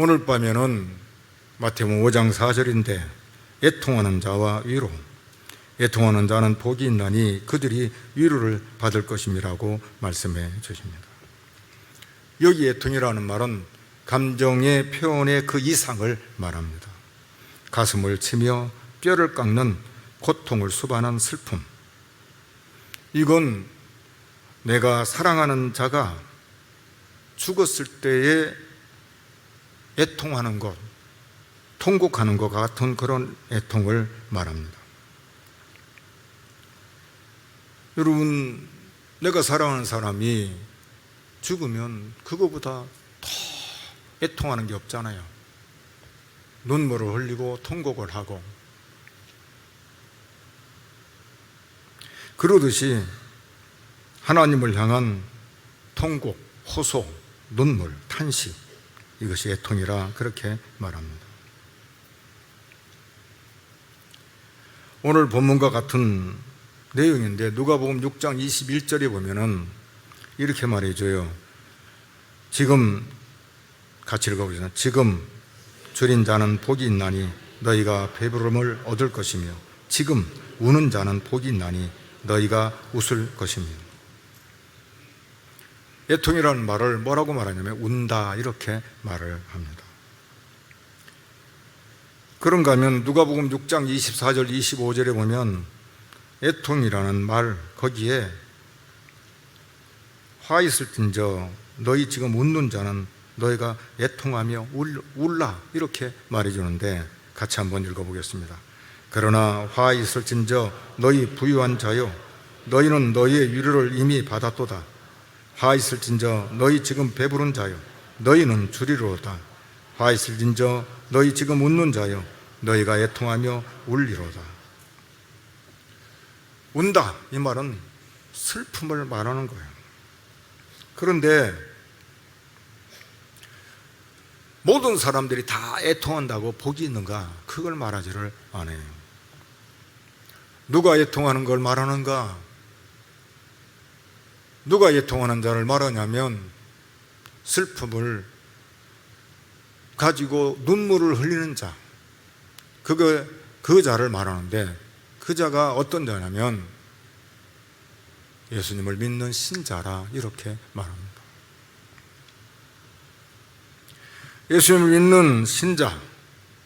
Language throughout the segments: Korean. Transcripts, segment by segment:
오늘 밤에는 마태복음 5장 4절인데 애통하는 자와 위로 애통하는 자는 복이 있나니 그들이 위로를 받을 것임이라고 말씀해 주십니다. 여기 애통이라는 말은 감정의 표현의 그 이상을 말합니다. 가슴을 치며 뼈를 깎는 고통을 수반한 슬픔. 이건 내가 사랑하는 자가 죽었을 때의 애통하는 것, 통곡하는 것 같은 그런 애통을 말합니다. 여러분, 내가 사랑하는 사람이 죽으면 그거보다 더 애통하는 게 없잖아요. 눈물을 흘리고 통곡을 하고. 그러듯이 하나님을 향한 통곡, 호소, 눈물, 탄식, 이것이 애통이라 그렇게 말합니다. 오늘 본문과 같은 내용인데 누가복음 6장 21절에 보면은 이렇게 말해줘요. 지금 같이 읽어보시죠. 지금 줄인 자는 복이 있나니 너희가 배부름을 얻을 것이며 지금 우는 자는 복이 있나니 너희가 웃을 것이며 애통이라는 말을 뭐라고 말하냐면 운다 이렇게 말을 합니다. 그런가 하면 누가복음 6장 24절 25절에 보면 애통이라는 말 거기에 화 있을진저 너희 지금 웃는 자는 너희가 애통하며 울, 울라 이렇게 말해 주는데 같이 한번 읽어 보겠습니다. 그러나 화 있을진저 너희 부유한 자요 너희는 너희의 위로를 이미 받았도다. 화 있을진저 너희 지금 배부른 자요 너희는 주리로다. 화 있을진저 너희 지금 웃는 자요 너희가 애통하며 울리로다. 운다 이 말은 슬픔을 말하는 거예요. 그런데 모든 사람들이 다 애통한다고 복이 있는가? 그걸 말하지를 않아요. 누가 애통하는 걸 말하는가? 누가 애통하는 자를 말하냐면 슬픔을 가지고 눈물을 흘리는 자. 그거 그 자를 말하는데 그 자가 어떤 자냐면 예수님을 믿는 신자라 이렇게 말합니다. 예수님을 믿는 신자,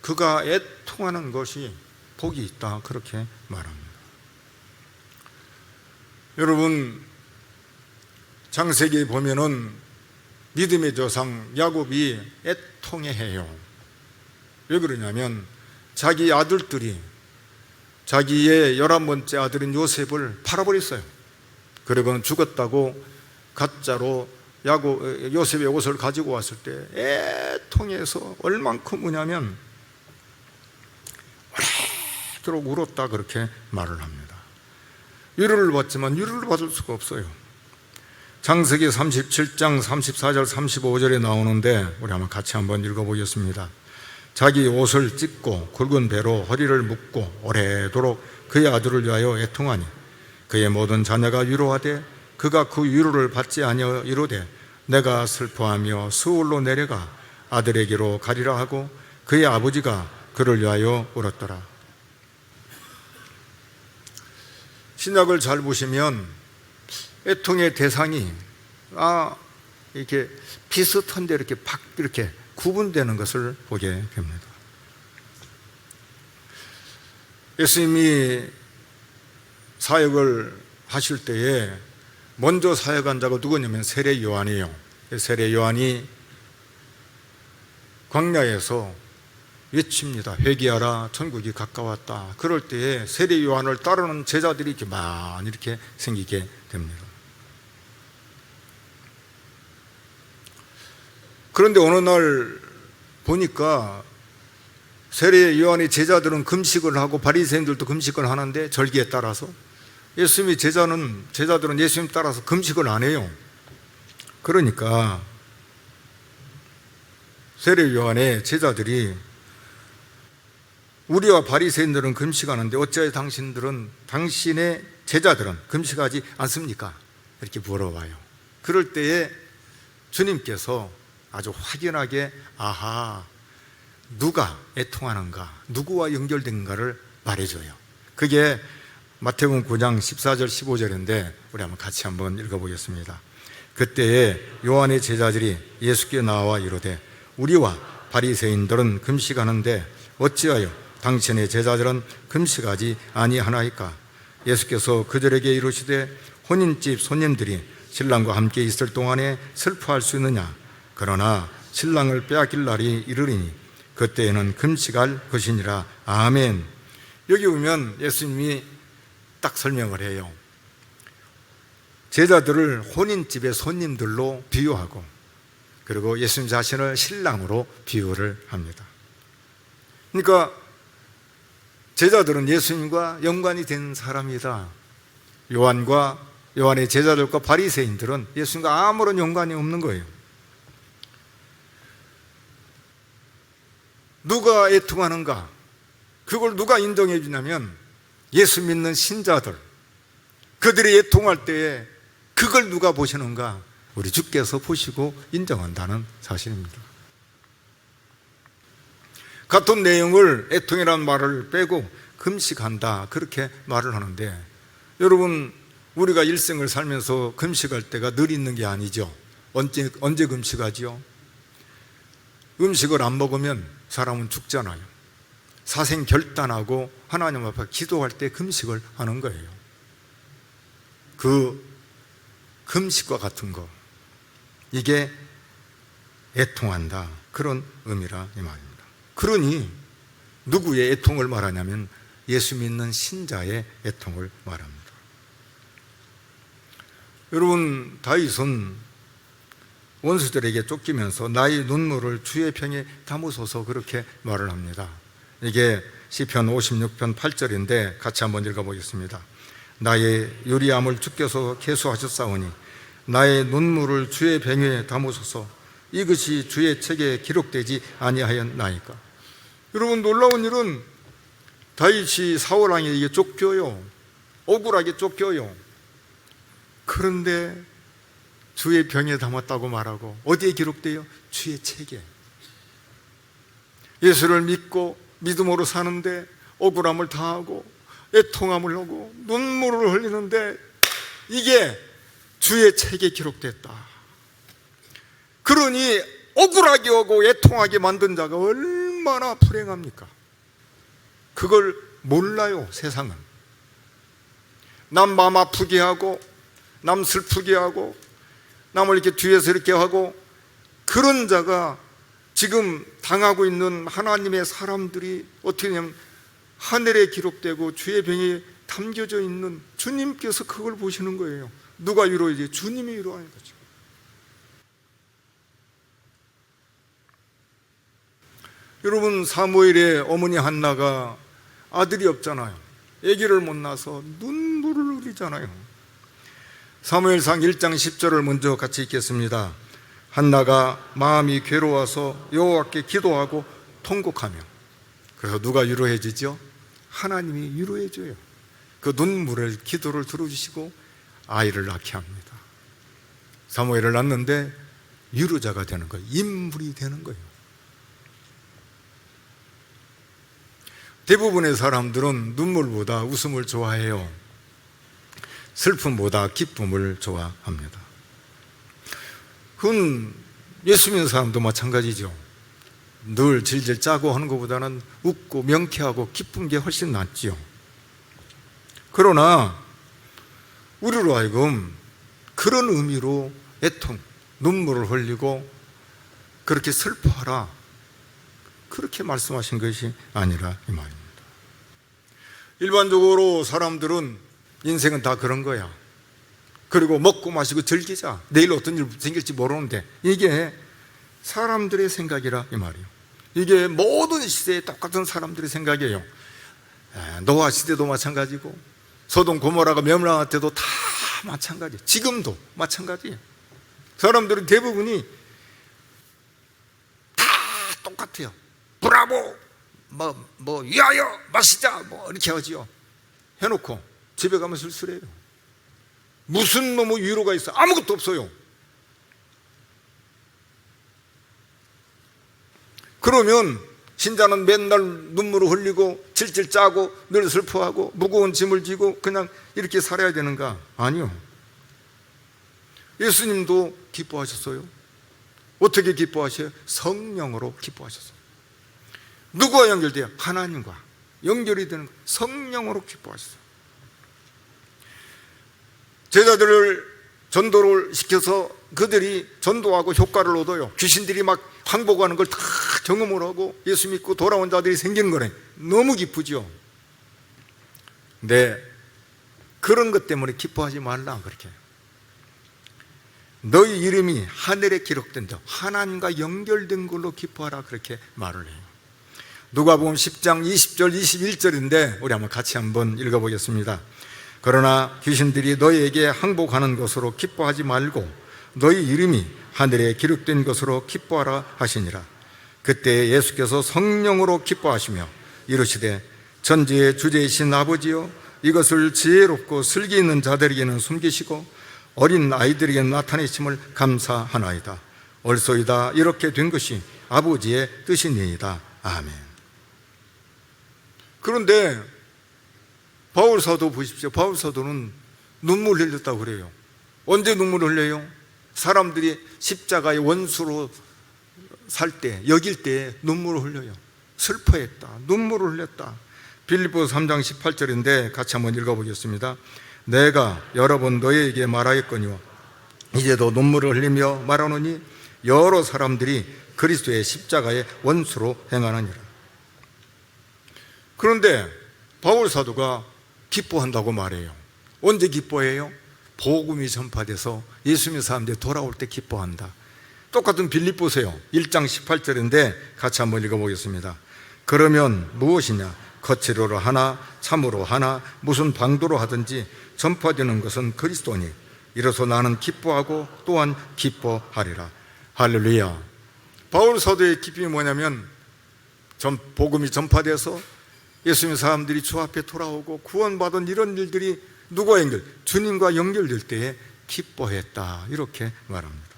그가 애통하는 것이 복이 있다. 그렇게 말합니다. 여러분, 장세기에 보면은 믿음의 조상 야곱이 애통해 해요. 왜 그러냐면 자기 아들들이 자기의 열한 번째 아들인 요셉을 팔아버렸어요. 그리고는 죽었다고 가짜로 야고 요셉의 옷을 가지고 왔을 때 애통해서 얼만큼 우냐면 오래도록 울었다 그렇게 말을 합니다. 위로를 받지만 위로를 받을 수가 없어요. 장세기 37장 34절 35절에 나오는데 우리 한번 같이 한번 읽어보겠습니다. 자기 옷을 찢고 굵은 배로 허리를 묶고 오래도록 그의 아들을 위하여 애통하니 그의 모든 자녀가 위로하되 그가 그 위로를 받지 아니하 이르되 내가 슬퍼하며 수울로 내려가 아들에게로 가리라 하고 그의 아버지가 그를 위하여 울었더라. 신약을 잘 보시면 애통의 대상이 아 이렇게 비슷한데 이렇게 팍 이렇게 구분되는 것을 보게 됩니다. 예수님이 사역을 하실 때에 먼저 사역한 자가 누구냐면 세례 요한이에요. 세례 요한이 광야에서 외칩니다. 회개하라, 천국이 가까웠다. 그럴 때에 세례 요한을 따르는 제자들이 이렇게 많이 이렇게 생기게 됩니다. 그런데 어느 날 보니까 세례 요한의 제자들은 금식을 하고 바리새인들도 금식을 하는데 절기에 따라서 예수님의 제자는 제자들은 예수님 따라서 금식을 안 해요. 그러니까 세례 요한의 제자들이 우리와 바리새인들은 금식하는데 어찌하여 당신들은 당신의 제자들은 금식하지 않습니까? 이렇게 물어봐요. 그럴 때에 주님께서 아주 확연하게 아하 누가 애통하는가 누구와 연결된가를 말해줘요. 그게 마태복음 9장 14절 15절인데 우리 한번 같이 한번 읽어보겠습니다. 그때에 요한의 제자들이 예수께 나와 이르되 우리와 바리새인들은 금식하는데 어찌하여 당신의 제자들은 금식하지 아니하나이까? 예수께서 그들에게 이르시되 혼인집 손님들이 신랑과 함께 있을 동안에 슬퍼할 수 있느냐? 그러나 신랑을 빼앗길 날이 이르리니 그때에는 금식할 것이니라. 아멘. 여기 보면 예수님이 딱 설명을 해요 제자들을 혼인집의 손님들로 비유하고 그리고 예수님 자신을 신랑으로 비유를 합니다. 그러니까 제자들은 예수님과 연관이 된 사람이다. 요한과 요한의 제자들과 바리새인들은 예수님과 아무런 연관이 없는 거예요. 누가 애통하는가? 그걸 누가 인정해 주냐면 예수 믿는 신자들 그들이 애통할 때에 그걸 누가 보시는가? 우리 주께서 보시고 인정한다는 사실입니다. 같은 내용을 애통이라는 말을 빼고 금식한다 그렇게 말을 하는데 여러분 우리가 일생을 살면서 금식할 때가 늘 있는 게 아니죠. 언제 언제 금식하지요? 음식을 안 먹으면 사람은 죽잖아요. 사생 결단하고 하나님 앞에 기도할 때 금식을 하는 거예요. 그 금식과 같은 거 이게 애통한다 그런 의미라 이 말입니다. 그러니 누구의 애통을 말하냐면 예수 믿는 신자의 애통을 말합니다. 여러분 다윗은 원수들에게 쫓기면서 나의 눈물을 주의 평에 담으소서 그렇게 말을 합니다. 이게 시편 56편 8절인데 같이 한번 읽어보겠습니다. 나의 유리함을 주께서 계수하셨사오니 나의 눈물을 주의 병에 담으소서. 이것이 주의 책에 기록되지 아니하였나이까? 여러분 놀라운 일은 다윗이 사울 왕에게 쫓겨요. 억울하게 쫓겨요. 그런데 주의 병에 담았다고 말하고 어디에 기록돼요? 주의 책에. 예수를 믿고 믿음으로 사는데 억울함을 당하고 애통함을 하고 눈물을 흘리는데 이게 주의 책에 기록됐다. 그러니 억울하게 하고 애통하게 만든 자가 얼마나 불행합니까? 그걸 몰라요, 세상은. 남 마음 아프게 하고, 남 슬프게 하고, 남을 이렇게 뒤에서 이렇게 하고, 그런 자가 지금 당하고 있는 하나님의 사람들이 어떻게 되냐면 하늘에 기록되고 주의 병에 담겨져 있는 주님께서 그걸 보시는 거예요. 누가 위로해지? 주님이 위로하는 거죠. 여러분 사무엘의 어머니 한나가 아들이 없잖아요. 아기를 못 낳아서 눈물을 흘리잖아요. 사무엘상 1장 10절을 먼저 같이 읽겠습니다. 한나가 마음이 괴로워서 여호와께 기도하고 통곡하며 그래서 누가 위로해 주죠? 하나님이 위로해 줘요. 그 눈물을 기도를 들어주시고 아이를 낳게 합니다. 사무엘을 낳는데 유로자가 되는 거예요. 인물이 되는 거예요. 대부분의 사람들은 눈물보다 웃음을 좋아해요. 슬픔보다 기쁨을 좋아합니다. 그건 예수 믿는 사람도 마찬가지죠. 늘 질질 짜고 하는 것보다는 웃고 명쾌하고 기쁜 게 훨씬 낫지요. 그러나 우리로 하여금 그런 의미로 애통, 눈물을 흘리고 그렇게 슬퍼하라. 그렇게 말씀하신 것이 아니라 이 말입니다. 일반적으로 사람들은 인생은 다 그런 거야. 그리고 먹고 마시고 즐기자. 내일 어떤 일 생길지 모르는데 이게 사람들의 생각이라 이 말이에요. 이게 모든 시대에 똑같은 사람들의 생각이에요. 노아 시대도 마찬가지고 소돔 고모라가 멸망할 때도 다 마찬가지. 지금도 마찬가지예요. 사람들은 대부분이 다 똑같아요. 브라보, 뭐, 뭐, 위하여 마시자, 뭐, 이렇게 하지요. 해놓고 집에 가면 쓸쓸해요. 무슨 놈의 위로가 있어? 아무것도 없어요. 그러면 신자는 맨날 눈물을 흘리고 질질 짜고 늘 슬퍼하고 무거운 짐을 지고 그냥 이렇게 살아야 되는가? 아니요. 예수님도 기뻐하셨어요. 어떻게 기뻐하셔요? 성령으로 기뻐하셨어요. 누구와 연결돼요? 하나님과 연결이 되는 거. 성령으로 기뻐하셨어요. 제자들을 전도를 시켜서 그들이 전도하고 효과를 얻어요. 귀신들이 막 항복하는 걸 다 경험을 하고 예수 믿고 돌아온 자들이 생기는 거네. 너무 기쁘죠. 네. 그런 것 때문에 기뻐하지 말라 그렇게. 너희 이름이 하늘에 기록된다. 하나님과 연결된 걸로 기뻐하라 그렇게 말을 해요. 누가복음 10장 20절 21절인데 우리 한번 같이 한번 읽어 보겠습니다. 그러나 귀신들이 너희에게 항복하는 것으로 기뻐하지 말고 너희 이름이 하늘에 기록된 것으로 기뻐하라 하시니라. 그때 예수께서 성령으로 기뻐하시며 이르시되 전지의 주제이신 아버지여 이것을 지혜롭고 슬기 있는 자들에게는 숨기시고 어린 아이들에게 나타내심을 감사하나이다. 얼소이다 이렇게 된 것이 아버지의 뜻이니이다. 아멘. 그런데 바울 사도 보십시오. 바울 사도는 눈물 흘렸다고 그래요. 언제 눈물 흘려요? 사람들이 십자가의 원수로 살 때, 여길 때 눈물을 흘려요. 슬퍼했다. 눈물을 흘렸다. 빌립보 3장 18절인데 같이 한번 읽어보겠습니다. 내가 여러 번 너희에게 말하였거니와 이제도 눈물을 흘리며 말하노니 여러 사람들이 그리스도의 십자가의 원수로 행하느니라. 그런데 바울 사도가 기뻐한다고 말해요. 언제 기뻐해요? 복음이 전파돼서 예수 믿는 사람들이 돌아올 때 기뻐한다. 똑같은 빌립보세요. 1장 18절인데 같이 한번 읽어보겠습니다. 그러면 무엇이냐? 거칠어로 하나, 참으로 하나, 무슨 방도로 하든지 전파되는 것은 그리스도니 이로써 나는 기뻐하고 또한 기뻐하리라. 할렐루야. 바울 사도의 기쁨이 뭐냐면 전 복음이 전파돼서 예수님 사람들이 주 앞에 돌아오고 구원받은 이런 일들이 누가 연결? 주님과 연결될 때에 기뻐했다. 이렇게 말합니다.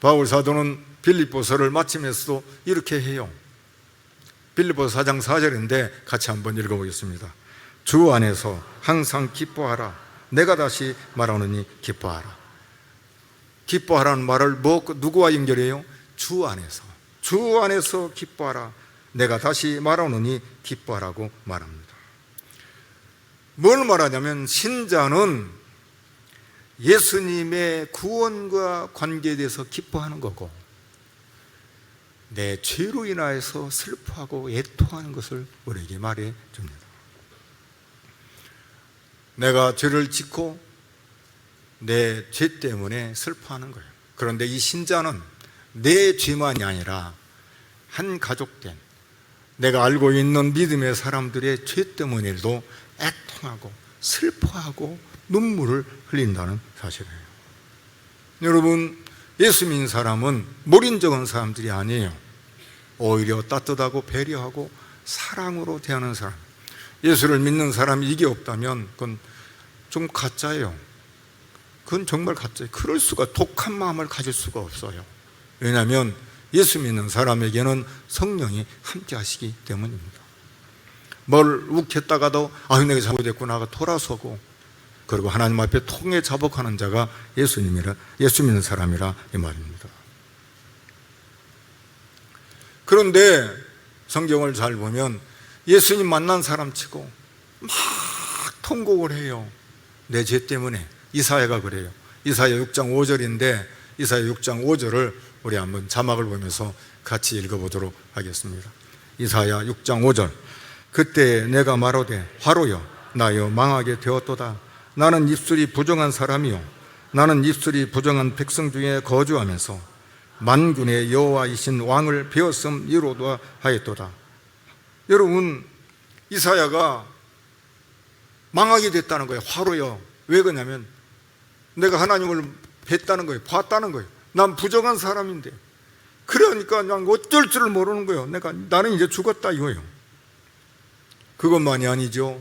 바울 사도는 빌립보서를 마치면서도 이렇게 해요. 빌립보서 4장 4절인데 같이 한번 읽어보겠습니다. 주 안에서 항상 기뻐하라. 내가 다시 말하느니 기뻐하라. 기뻐하라는 말을 뭐, 누구와 연결해요? 주 안에서. 주 안에서 기뻐하라. 내가 다시 말하느니 기뻐하라고 말합니다. 뭘 말하냐면 신자는 예수님의 구원과 관계돼서 기뻐하는 거고 내 죄로 인하여서 슬퍼하고 애통하는 것을 우리에게 말해 줍니다. 내가 죄를 짓고 내 죄 때문에 슬퍼하는 거예요. 그런데 이 신자는 내 죄만이 아니라 한 가족된 내가 알고 있는 믿음의 사람들의 죄 때문에도 애통하고 슬퍼하고 눈물을 흘린다는 사실이에요. 여러분, 예수 믿는 사람은 몰인 적은 사람들이 아니에요. 오히려 따뜻하고 배려하고 사랑으로 대하는 사람. 예수를 믿는 사람이 이게 없다면 그건 좀 가짜예요. 그건 정말 가짜예요. 그럴 수가 독한 마음을 가질 수가 없어요. 왜냐하면 예수 믿는 사람에게는 성령이 함께 하시기 때문입니다. 뭘 욱했다가도 아유 내가 잘못했구나 하고 돌아서고 그리고 하나님 앞에 통해 자복하는 자가 예수님이라 예수 믿는 사람이라 이 말입니다. 그런데 성경을 잘 보면 예수님 만난 사람 치고 막 통곡을 해요. 내 죄 때문에 이사야가 그래요. 이사야 6장 5절인데 이사야 6장 5절을 우리 한번 자막을 보면서 같이 읽어보도록 하겠습니다. 이사야 6장 5절. 그때 내가 말하되 화로여 나여 망하게 되었도다. 나는 입술이 부정한 사람이요. 나는 입술이 부정한 백성 중에 거주하면서 만군의 여호와이신 왕을 배웠음 이로다 하였도다. 여러분 이사야가 망하게 됐다는 거예요. 화로여. 왜 그러냐면 내가 하나님을 뵀다는 거예요. 봤다는 거예요 난 부정한 사람인데 그러니까 그냥 어쩔 줄을 모르는 거예요. 내가 나는 이제 죽었다 이거예요. 그것만이 아니죠.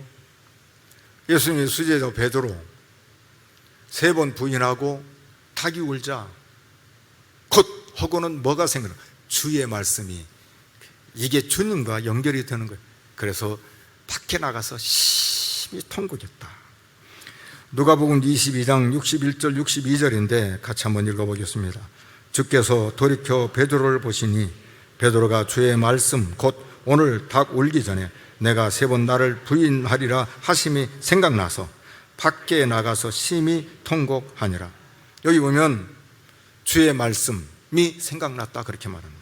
예수님의 수제자 베드로 세 번 부인하고 닭이 울자 곧 허고는 뭐가 생각나? 주의 말씀이 이게 주님과 연결이 되는 거예요. 그래서 밖에 나가서 심히 통곡했다. 누가복음 22장 61절 62절인데 같이 한번 읽어보겠습니다. 주께서 돌이켜 베드로를 보시니 베드로가 주의 말씀 곧 오늘 닭 울기 전에 내가 세 번 나를 부인하리라 하심이 생각나서 밖에 나가서 심히 통곡하니라. 여기 보면 주의 말씀이 생각났다 그렇게 말합니다.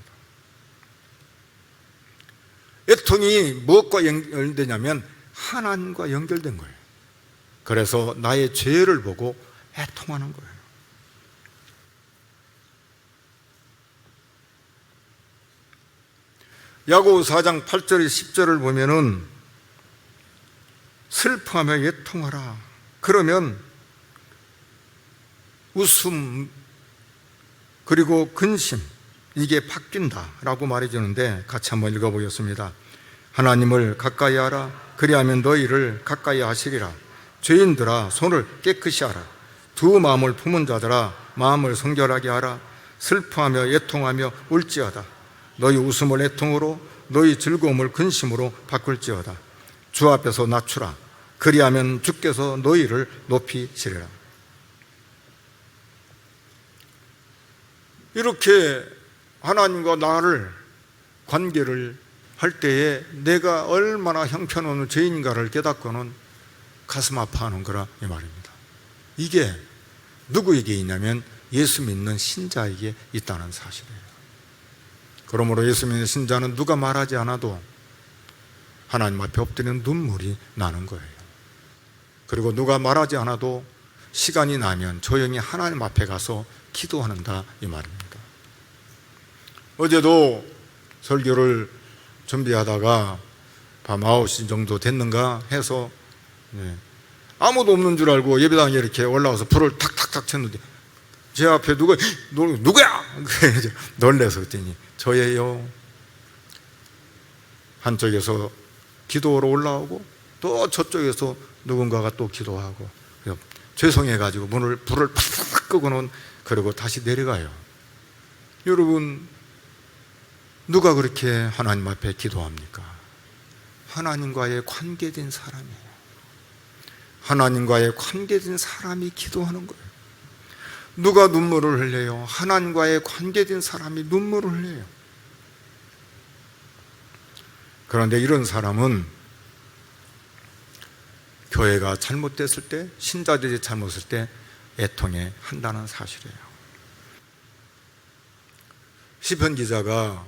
애통이 무엇과 연결되냐면 하나님과 연결된 거예요. 그래서 나의 죄를 보고 애통하는 거예요. 야고 4장 8절 10절을 보면은 슬퍼하며 애통하라. 그러면 웃음 그리고 근심 이게 바뀐다라고 말해 주는데 같이 한번 읽어 보겠습니다. 하나님을 가까이 하라. 그리하면 너희를 가까이 하시리라. 죄인들아 손을 깨끗이 하라. 두 마음을 품은 자들아 마음을 성결하게 하라. 슬퍼하며 애통하며 울지어다. 너희 웃음을 애통으로 너희 즐거움을 근심으로 바꿀지어다. 주 앞에서 낮추라. 그리하면 주께서 너희를 높이시리라. 이렇게 하나님과 나를 관계를 할 때에 내가 얼마나 형편없는 죄인가를 깨닫고는 가슴 아파하는 거라 이 말입니다. 이게 누구에게 있냐면 예수 믿는 신자에게 있다는 사실이에요. 그러므로 예수 믿는 신자는 누가 말하지 않아도 하나님 앞에 엎드리는 눈물이 나는 거예요. 그리고 누가 말하지 않아도 시간이 나면 조용히 하나님 앞에 가서 기도하는다 이 말입니다. 어제도 설교를 준비하다가 밤 9시 정도 됐는가 해서 네. 아무도 없는 줄 알고 예배당에 이렇게 올라와서 불을 탁탁탁 쳤는데 제 앞에 누가 누구야? 놀래서 그랬더니 저예요. 한쪽에서 기도로 올라오고 또 저쪽에서 누군가가 또 기도하고 죄송해 가지고 문을 불을 팍팍 끄고는 그리고 다시 내려가요. 여러분 누가 그렇게 하나님 앞에 기도합니까? 하나님과의 관계된 사람이에요. 하나님과의 관계된 사람이 기도하는 거예요. 누가 눈물을 흘려요? 하나님과의 관계된 사람이 눈물을 흘려요. 그런데 이런 사람은 교회가 잘못됐을 때, 신자들이 잘못했을 때 애통해 한다는 사실이에요. 시편 기자가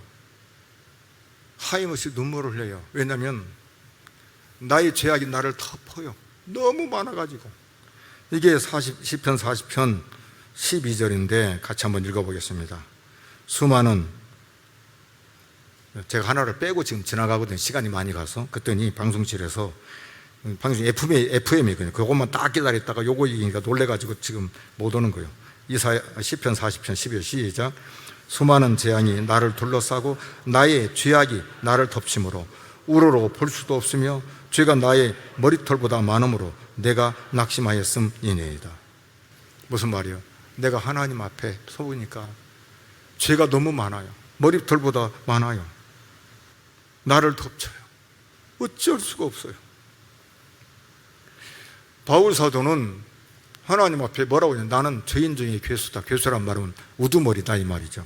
하임없이 눈물을 흘려요. 왜냐하면 나의 죄악이 나를 덮어요. 너무 많아가지고. 이게 40, 10편 40편 12절인데 같이 한번 읽어보겠습니다. 수많은 제가 하나를 빼고 지금 지나가거든요. 시간이 많이 가서. 그랬더니 방송실에서 방송 FM, FM이거든요. 그것만 딱 기다렸다가 요거 얘기니까 놀래가지고 지금 못 오는 거예요. 이사 10편 40편 12절 시작. 수많은 재앙이 나를 둘러싸고 나의 죄악이 나를 덮침으로 우러러 볼 수도 없으며 죄가 나의 머리털보다 많으므로 내가 낙심하였음이니이다. 무슨 말이요? 내가 하나님 앞에 서보니까 죄가 너무 많아요. 머리털보다 많아요. 나를 덮쳐요. 어쩔 수가 없어요. 바울 사도는 하나님 앞에 뭐라고 하냐? 나는 죄인 중에 괴수다. 괴수란 말은 우두머리다 이 말이죠.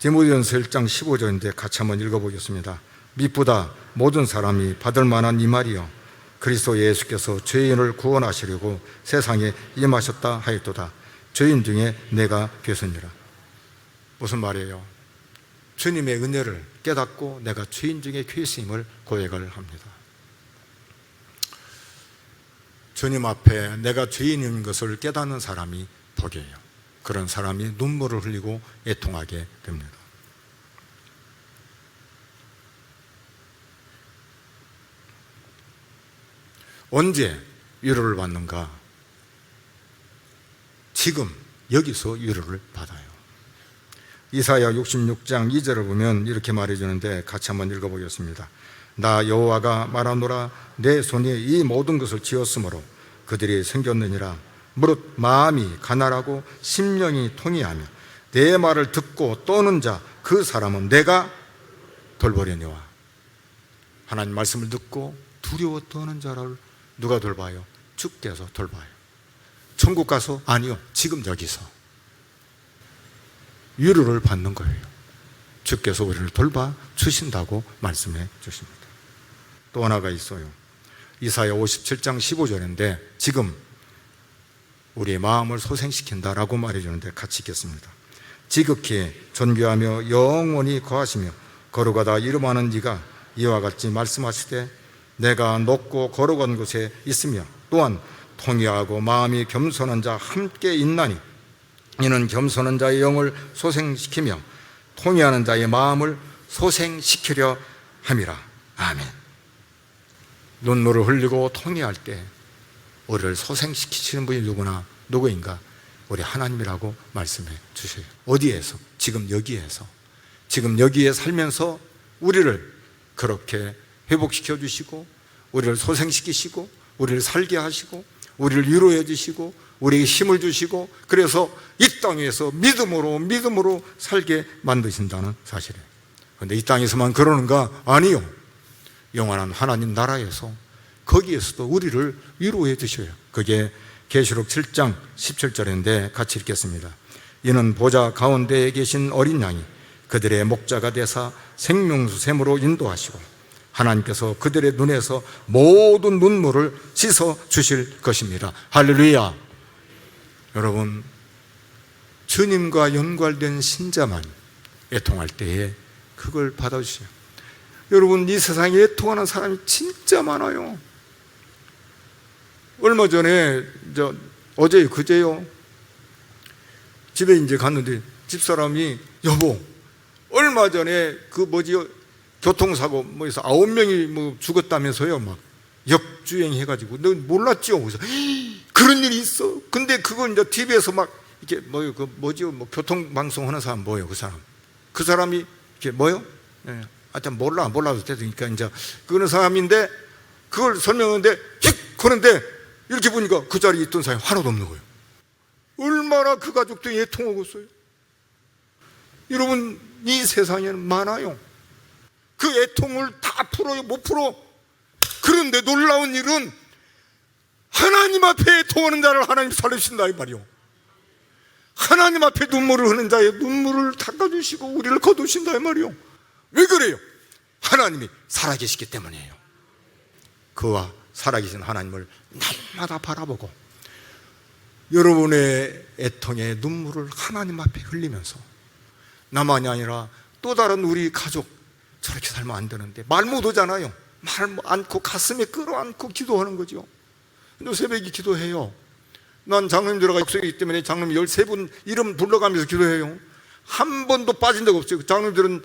디모데전서 1장 15절인데 같이 한번 읽어보겠습니다. 미쁘다 모든 사람이 받을 만한 이 말이요 그리스도 예수께서 죄인을 구원하시려고 세상에 임하셨다 하였도다. 죄인 중에 내가 괴선이라. 무슨 말이에요? 주님의 은혜를 깨닫고 내가 죄인 중에 괴수임을 고백을 합니다. 주님 앞에 내가 죄인인 것을 깨닫는 사람이 복이에요. 그런 사람이 눈물을 흘리고 애통하게 됩니다. 언제 위로를 받는가? 지금 여기서 위로를 받아요. 이사야 66장 2절을 보면 이렇게 말해 주는데 같이 한번 읽어 보겠습니다. 나 여호와가 말하노라 내 손이 이 모든 것을 지었으므로 그들이 생겼느니라 무릇 마음이 가난하고 심령이 통이하며 내 말을 듣고 떠는 자 그 사람은 내가 돌보려니와 하나님 말씀을 듣고 두려워 떠는 자를 누가 돌봐요? 주께서 돌봐요. 천국 가서 아니요. 지금 여기서 위로를 받는 거예요. 주께서 우리를 돌봐 주신다고 말씀해 주십니다. 또 하나가 있어요. 이사야 57장 15절인데 지금 우리의 마음을 소생시킨다라고 말해 주는데 같이 읽겠습니다. 지극히 존귀하며 영원히 거하시며 걸어가다 이름하는 이가 이와 같이 말씀하시되 내가 높고 걸어간 곳에 있으며 또한 통회하고 마음이 겸손한 자 함께 있나니 이는 겸손한 자의 영을 소생시키며 통회하는 자의 마음을 소생시키려 함이라. 아멘. 눈물을 흘리고 통회할 때 우리를 소생시키시는 분이 누구나 누구인가? 우리 하나님이라고 말씀해 주세요. 어디에서? 지금 여기에서. 지금 여기에 살면서 우리를 그렇게 회복시켜 주시고 우리를 소생시키시고 우리를 살게 하시고 우리를 위로해 주시고 우리에게 힘을 주시고 그래서 이 땅에서 믿음으로 믿음으로 살게 만드신다는 사실이에요. 그런데 이 땅에서만 그러는가? 아니요. 영원한 하나님 나라에서 거기에서도 우리를 위로해 주셔요. 그게 계시록 7장 17절인데 같이 읽겠습니다. 이는 보좌 가운데에 계신 어린 양이 그들의 목자가 되사 생명수 샘으로 인도하시고 하나님께서 그들의 눈에서 모든 눈물을 씻어 주실 것입니다. 할렐루야. 여러분 주님과 연관된 신자만 애통할 때에 그걸 받아주세요. 여러분 이 세상에 애통하는 사람이 진짜 많아요. 얼마 전에 저 어제 그제요 집에 이제 갔는데 집사람이 여보 얼마 전에 그 뭐지요 교통사고 뭐해서 아홉 명이 뭐 죽었다면서요 막. 역주행 해가지고. 너 몰랐지요 그래서 그런 일이 있어? 근데 그거 이제 TV에서 막 이렇게 뭐요 그 뭐지요 뭐 교통 방송 하는 사람 뭐예요 그 사람? 그 사람이 이렇게 뭐요? 예. 하여튼 몰라 몰라도 되니까 이제 그런 사람인데 그걸 설명하는데 휙 그런데 이렇게 보니까 그 자리에 있던 사람이 하나도 없는 거예요. 얼마나 그 가족들이 애통하고 있어요. 여러분 이 세상에는 많아요 그 애통을 다 풀어요 못 풀어? 그런데 놀라운 일은 하나님 앞에 애통하는 자를 하나님 살리신다 이 말이요. 하나님 앞에 눈물을 흐는 자의 눈물을 닦아주시고 우리를 거두신다 이 말이요. 왜 그래요? 하나님이 살아계시기 때문이에요. 그와 살아계신 하나님을 날마다 바라보고 여러분의 애통의 눈물을 하나님 앞에 흘리면서 나만이 아니라 또 다른 우리 가족 저렇게 살면 안 되는데. 말 못하잖아요. 말 않고 가슴에 끌어안고 기도하는 거죠. 근데 새벽에 기도해요? 난 장로님 들어가 약속이기 때문에 장로님 13분 이름 불러가면서 기도해요. 한 번도 빠진 적 없어요. 장로님들은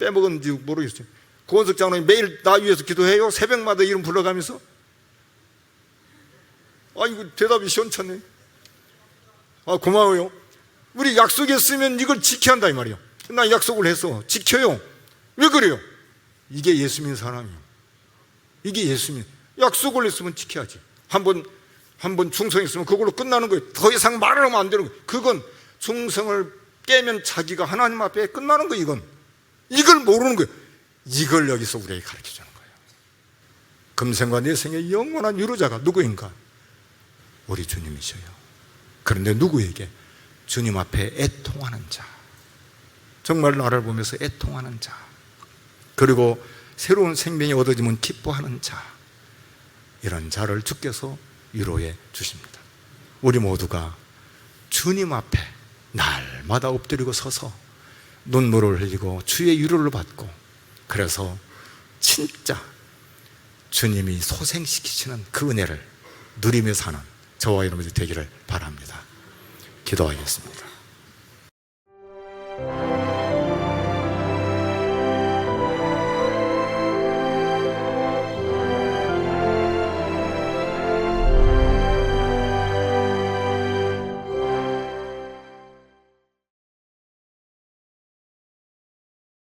빼먹었는지 모르겠어요. 고원석 장로님 매일 나 위해서 기도해요? 새벽마다 이름 불러가면서? 아 이거 대답이 시원찮네. 아 고마워요. 우리 약속했으면 이걸 지켜야 한다 이 말이요. 나 약속을 했어 지켜요 왜 그래요? 이게 예수 믿는 사람이에요. 이게 예수 믿는 약속을 했으면 지켜야지. 한 번 한 번 충성했으면 그걸로 끝나는 거예요. 더 이상 말을 하면 안 되는 거예요. 그건 충성을 깨면 자기가 하나님 앞에 끝나는 거예요 이건. 이걸 모르는 거예요. 이걸 여기서 우리에게 가르쳐 주는 거예요. 금생과 내생의 영원한 유로자가 누구인가? 우리 주님이셔요. 그런데 누구에게? 주님 앞에 애통하는 자. 정말 나를 보면서 애통하는 자 그리고 새로운 생명이 얻어지면 기뻐하는 자. 이런 자를 주께서 위로해 주십니다. 우리 모두가 주님 앞에 날마다 엎드리고 서서 눈물을 흘리고 주의 위로를 받고 그래서 진짜 주님이 소생시키시는 그 은혜를 누리며 사는 저와 여러분들이 되기를 바랍니다. 기도하겠습니다